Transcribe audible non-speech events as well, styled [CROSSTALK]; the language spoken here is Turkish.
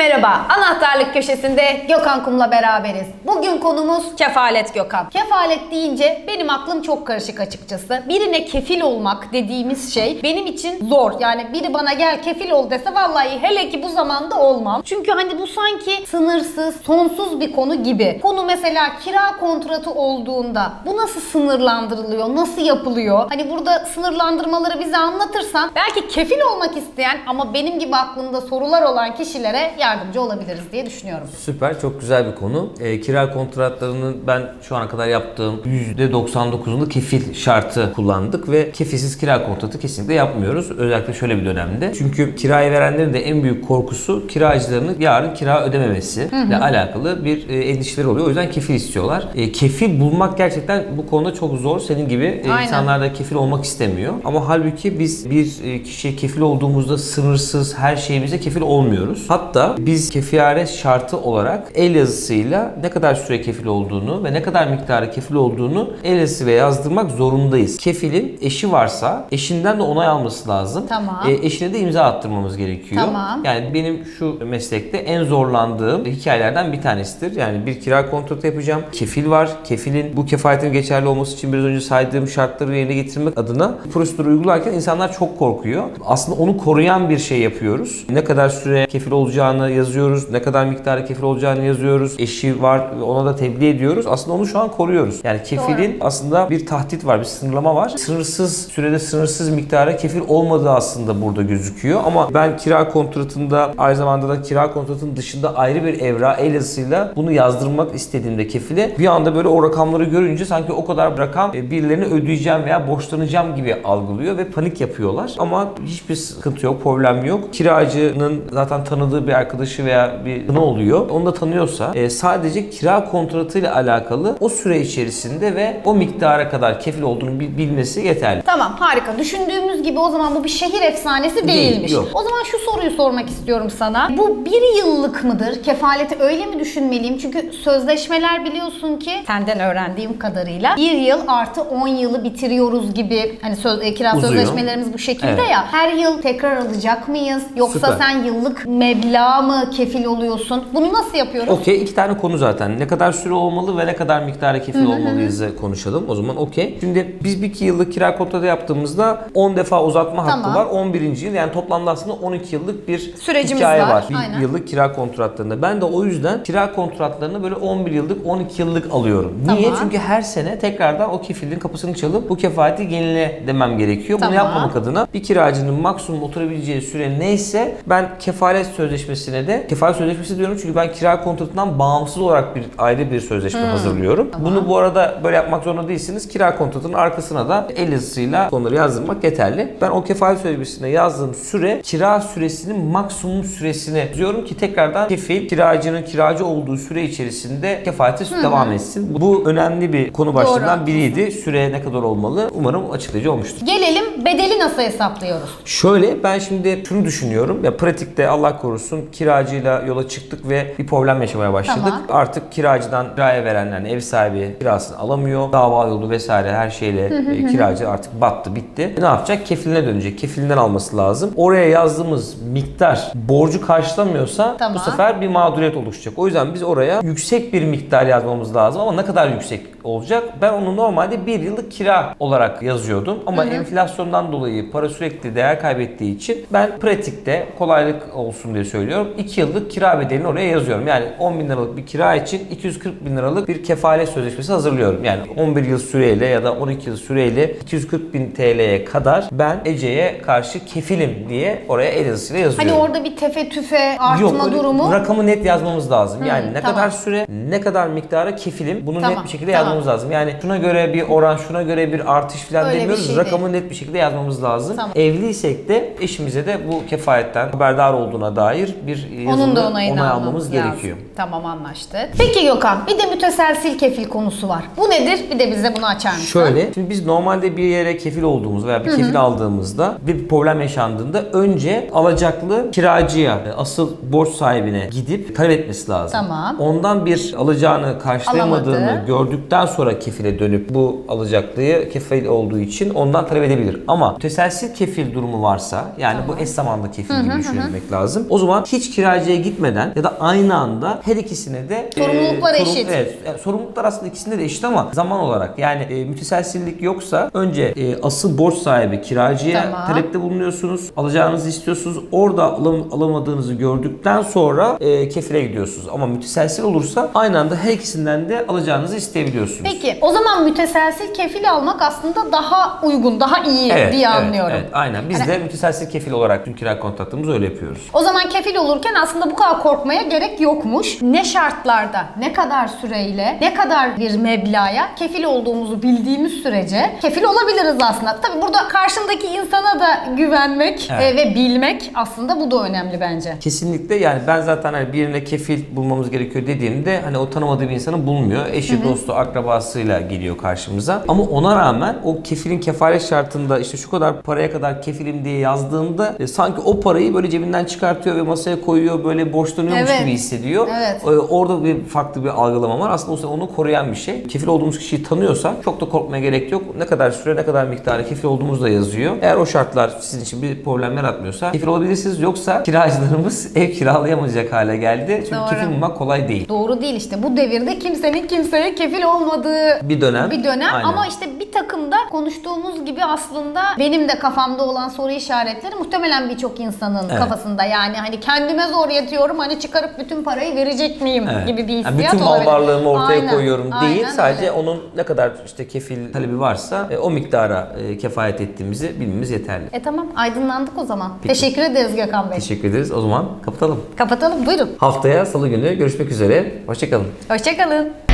merhaba. Anahtarlık köşesinde Gökhan Kum'la beraberiz. Bugün konumuz kefalet Gökhan. Kefalet deyince benim aklım çok karışık açıkçası. Birine kefil olmak dediğimiz şey benim için zor. Yani biri bana gel kefil ol dese vallahi hele ki bu zamanda olmam. Çünkü hani bu sanki sınırsız, sonsuz bir konu gibi. Konu mesela kira kontratı olduğunda bu nasıl sınırlandırılıyor, nasıl yapılıyor? Hani burada sınırlandırmaları bize anlatırsan belki kefil olmak isteyen ama benim gibi aklında sorular olan kişilere yardımcı olabiliriz diye düşünüyorum. Süper, çok güzel bir konu. E, kira kontratlarının ben şu ana kadar yaptığım %99'unda kefil şartı kullandık ve kefilsiz kira kontratı kesinlikle yapmıyoruz. Özellikle şöyle bir dönemde. Çünkü kirayı verenlerin de en büyük korkusu kiracılarının yarın kira ödememesi ile alakalı bir e, endişeleri oluyor. O yüzden kefil istiyorlar. E, kefil bulmak gerçekten bu konuda çok zor. Senin gibi e, Aynen. insanlar da kefil olmak istemiyor. Ama halbuki biz bir e, kişiye kefil olduğumuzda sınırsız her şeyimize kefil olmuyoruz. Hatta biz kefiare şartı olarak el yazısıyla ne kadar süre kefil olduğunu ve ne kadar miktarı kefil olduğunu el yazısıyla yazdırmak zorundayız. Kefilin eşi varsa eşinden de onay alması lazım. Tamam. E, eşine de imza attırmamız gerekiyor. Tamam. Yani benim şu meslekte en zorlandığım hikayelerden bir tanesidir. Yani bir kira kontratı yapacağım. Kefil var. Kefilin bu kefaletin geçerli olması için biraz önce saydığım şartları yerine getirmek adına prosedürü uygularken insanlar çok korkuyor. Aslında onu koruyan bir şey yapıyoruz. Ne kadar süre kefil olacağını yazıyoruz. Ne kadar miktarı kefil olacağını yazıyoruz. Eşi var ona da tebliğ ediyoruz. Aslında onu şu an koruyoruz. Yani kefilin aslında bir tahdit var, bir sınırlama var. Sınırsız sürede sınırsız miktara kefil olmadığı aslında burada gözüküyor. Ama ben kira kontratında aynı zamanda da kira kontratının dışında ayrı bir evra el yazısıyla bunu yazdırmak istediğimde kefile bir anda böyle o rakamları görünce sanki o kadar rakam e, birilerine ödeyeceğim veya borçlanacağım gibi algılıyor ve panik yapıyorlar. Ama hiçbir sıkıntı yok, problem yok. Kiracının zaten tanıdığı bir arkadaşı veya bir ne oluyor. Onu da tanıyorsa e, sadece kira kontratıyla alakalı o süre içerisinde ve o miktara kadar kefil olduğunu bil- bilmesi yeterli. Tamam harika. Düşündüğümüz gibi o zaman bu bir şehir efsanesi Değil, değilmiş. yok. O zaman şu soruyu sormak istiyorum sana. Bu bir yıllık mıdır? Kefaleti öyle mi düşünmeliyim? Çünkü sözleşmeler biliyorsun ki senden öğrendiğim kadarıyla bir yıl artı 10 yılı bitiriyoruz gibi hani söz, e, kira Uzuyor. sözleşmelerimiz bu şekilde Evet. ya. Her yıl tekrar alacak mıyız? Yoksa Süper. sen yıllık meblağ mı kefil oluyorsun? Bunu nasıl yapıyoruz? Okey iki tane konu zaten. Ne kadar süre olmalı ve ne kadar miktara kefil olmalıyız konuşalım. O zaman okey. Şimdi biz bir iki yıllık kira kontratı yaptığımızda 10 defa uzatma hakkı Tamam. var. 11. yıl yani toplamda aslında 12 yıllık bir Sürecimiz hikaye var, var. Bir aynen. yıllık kira kontratlarında. Ben de o yüzden kira kontratlarını böyle 11 yıllık 12 yıllık alıyorum. Niye? Tamam. Çünkü her sene tekrardan o kefilin kapısını çalıp bu kefaleti yenile demem gerekiyor. Tamam. Bunu yapmamak adına bir kiracının maksimum oturabileceği süre neyse ben kefalet sözleşmesine de kefalet sözleşmesi diyorum çünkü ben kira kontratından bağımsız olarak bir ayrı bir sözleşme hazırlıyorum. Bunu bu arada böyle yapmak zorunda değilsiniz. Kira kontratının arkasına da el yazısıyla konuları yazdırmak yeterli. Ben o kefalet sözleşmesine yazdığım süre kira süresinin maksimum süresini diyorum ki tekrardan kefil kiracının kiracı olduğu süre içerisinde kefaleti devam etsin. Bu önemli bir konu başlığından biriydi. Süre ne kadar olmalı? Umarım açıklayıcı olmuştur. Gelelim bedeli nasıl hesaplıyoruz? Şöyle ben şimdi şunu düşünüyorum. Ya pratikte Allah korusun kiracıyla yola çıktık ve bir problem yaşamaya başladık. Tamam. Artık kiracıdan kiraya verenler ev sahibi kirasını alamıyor. Dava yolu vesaire her şeyle e, kiracı artık battı bitti. Ne yapacak? Kefiline dönecek. Kefilinden alması lazım. Oraya yazdığımız miktar borcu karşılamıyorsa Tamam. bu sefer bir mağduriyet oluşacak. O yüzden biz oraya yüksek bir miktar yazmamız lazım ama ne kadar yüksek olacak? Ben onu normalde bir yıllık kira olarak yazıyordum ama enflasyondan dolayı para sürekli değer kaybettiği için ben pratikte kolaylık olsun diye söylüyorum. 2 yıllık kira bedelini oraya yazıyorum. Yani 10 bin liralık bir kira için 240 bin liralık bir kefalet sözleşmesi hazırlıyorum. Yani 11 yıl süreyle ya da 12 yıl süreyle 240 bin TL'ye kadar ben Ece'ye karşı kefilim diye oraya el yazısıyla yazıyorum. Hani orada bir tefe tüfe artma öyle durumu. Rakamı net yazmamız lazım. yani ne tamam. kadar süre, ne kadar miktara kefilim bunu Tamam, net bir şekilde tamam. Yazmamız lazım. Yani şuna göre bir oran, şuna göre bir artış falan Öyle demiyoruz. şey Rakamı net bir şekilde yazmamız lazım. Tamam. Evliysek de eşimize de bu kefayetten haberdar olduğuna dair bir da onayını onay almamız lazım. gerekiyor. Tamam anlaştık. Peki Gökhan bir de müteselsil kefil konusu var. Bu nedir? Bir de bize bunu açar mısın? Şöyle, şimdi biz normalde bir yere kefil olduğumuz veya bir kefil aldığımızda bir problem yaşandığında önce alacaklı kiracıya, e, asıl borç sahibine gidip talep etmesi lazım. Tamam. Ondan bir alacağını karşılayamadığını Alamadı. gördükten gördükten sonra kefile dönüp bu alacaklıyı kefil olduğu için ondan talep edebilir. Ama müteselsiz kefil durumu varsa yani bu eş zamanlı kefil gibi düşünmek lazım. O zaman hiç kiracıya gitmeden ya da aynı anda her ikisine de Sorumluluklar sorum- eşit. Evet, yani sorumluluklar aslında ikisinde de eşit ama zaman olarak yani e, müteselsizlik yoksa önce e, asıl borç sahibi kiracıya Tamam. talepte bulunuyorsunuz. Alacağınızı istiyorsunuz. Orada alam- alamadığınızı gördükten sonra e, kefile gidiyorsunuz. Ama müteselsil olursa aynı anda her ikisinden de alacağınızı isteyebiliyorsunuz. Peki o zaman müteselsil kefil almak aslında daha uygun, daha iyi Evet, diye evet, anlıyorum. Evet, aynen. Biz de müteselsil kefil olarak tüm kira kontraktımızı öyle yapıyoruz. O zaman kefil olurken aslında bu kadar korkmaya gerek yokmuş. Ne şartlarda, ne kadar süreyle, ne kadar bir meblağa kefil olduğumuzu bildiğimiz sürece kefil olabiliriz aslında. Tabi burada karşındaki insana da güvenmek Evet. e, ve bilmek aslında bu da önemli bence. Kesinlikle yani ben zaten hani birine kefil bulmamız gerekiyor dediğimde hani o tanımadığı bir insanı bulmuyor. Eşi, dostu, akrabasıyla geliyor karşımıza. Ama ona rağmen o kefilin kefalet şartında işte şu kadar paraya kadar kefilim diye yazdığında e, sanki o parayı böyle cebinden çıkartıyor ve masaya koyuyor böyle borçlanıyormuş Evet. gibi hissediyor. Evet. E, orada bir farklı bir algılama var. Aslında o onu koruyan bir şey. Kefil olduğumuz kişiyi tanıyorsak çok da korkmaya gerek yok. Ne kadar süre ne kadar miktarı kefil olduğumuz da yazıyor. Eğer o şartlar sizin için bir problem yaratmıyorsa kefil olabilirsiniz. Yoksa kiracılarımız [LAUGHS] ev kiralayamayacak hale geldi. Çünkü Doğru. kefil bulmak kolay değil. Doğru değil işte. Bu devirde kimsenin kimseye kefil olmadığı Bir dönem. bir dönem Aynen. ama işte bir takımda konuştuğumuz gibi aslında benim de kafamda olan soru işaretleri muhtemelen birçok insanın Evet. kafasında yani hani kendime zor yatıyorum hani çıkarıp bütün parayı verecek miyim Evet. gibi bir Yani hissiyat bütün mal olabilir. varlığımı ortaya Aynen, koyuyorum değil. aynen Sadece öyle. onun ne kadar işte kefil talebi varsa e, o miktara e, kefalet ettiğimizi bilmemiz yeterli. E tamam aydınlandık o zaman. Peki. Teşekkür ederiz Gökhan Bey. Teşekkür ederiz. O zaman kapatalım. Kapatalım buyurun. Haftaya salı günü görüşmek üzere. Hoşçakalın. Hoşçakalın.